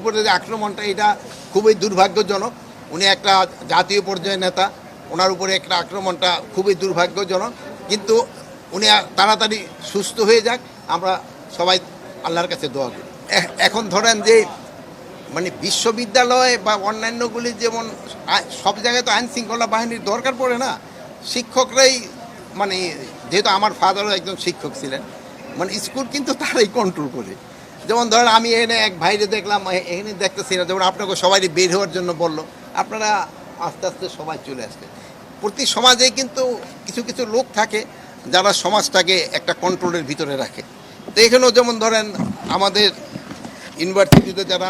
উপরে যে আক্রমণটা, এটা খুবই দুর্ভাগ্যজনক। উনি একটা জাতীয় পর্যায়ের নেতা, ওনার উপরে একটা আক্রমণটা খুবই দুর্ভাগ্যজনক। কিন্তু উনি তাড়াতাড়ি সুস্থ হয়ে যাক, আমরা সবাই আল্লাহর কাছে দোয়া করি। এখন ধরেন যে মানে বিশ্ববিদ্যালয় বা অন্যান্যগুলি যেমন সব জায়গায় তো আইন শৃঙ্খলা বাহিনীর দরকার পড়ে না, শিক্ষকরাই মানে যেহেতু আমার ফাদারও একজন শিক্ষক ছিলেন মানে স্কুল কিন্তু তারাই কন্ট্রোল করে। যেমন ধরেন আমি এখানে এক ভাইরে দেখলাম এখানে দেখতেছি না, যেমন আপনাকে সবাই বের হওয়ার জন্য বলল, আপনারা আস্তে আস্তে সবাই চলে আসবে। প্রতি সমাজেই কিন্তু কিছু কিছু লোক থাকে যারা সমাজটাকে একটা কন্ট্রোলের ভিতরে রাখে। তো এখানেও যেমন ধরেন আমাদের ইউনিভার্সিটিতে যারা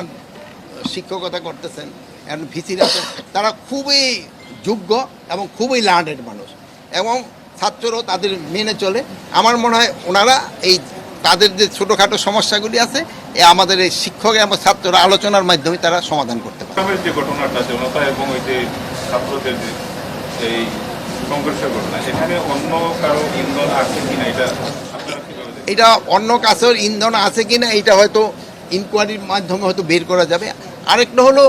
শিক্ষকতা করতেছেন, এখন ভিসিরা আছেন তারা খুবই যোগ্য এবং খুবই লার্নেড মানুষ এবং ছাত্ররাও তাদের মেনে চলে। আমার মনে হয় ওনারা এই তাদের যে ছোটোখাটো সমস্যাগুলি আছে এ আমাদের এই শিক্ষক এবং ছাত্ররা আলোচনার মাধ্যমে তারা সমাধান করতে পারে। সংগ্রামের যে ঘটনাটা জনতা এবং ওই যে ছাত্রদের যে এই সংঘর্ষের ঘটনা এখানে অন্য কারও ইন্ধন আছে কিনা? এটা অন্য কাছের ইন্ধন আছে কিনা এটা হয়তো ইনকোয়ারির মাধ্যমে হয়তো বের করা যাবে। আরেকটা হলো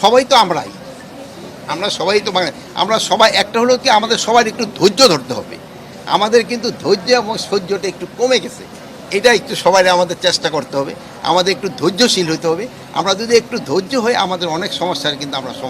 সবাই তো আমরাই। আমরা সবাই তো আমরা সবাই একটা হলো কি আমাদের সবার একটু ধৈর্য ধরতে হবে। আমাদের কিন্তু ধৈর্য এবং সহ্যটা একটু কমে গেছে। এটা একটু সবাই আমাদের চেষ্টা করতে হবে। আমাদের একটু ধৈর্যশীল হতে হবে। আমরা যদি একটু ধৈর্য হয়ে আমাদের অনেক সমস্যার কিন্তু আমরা সমাধান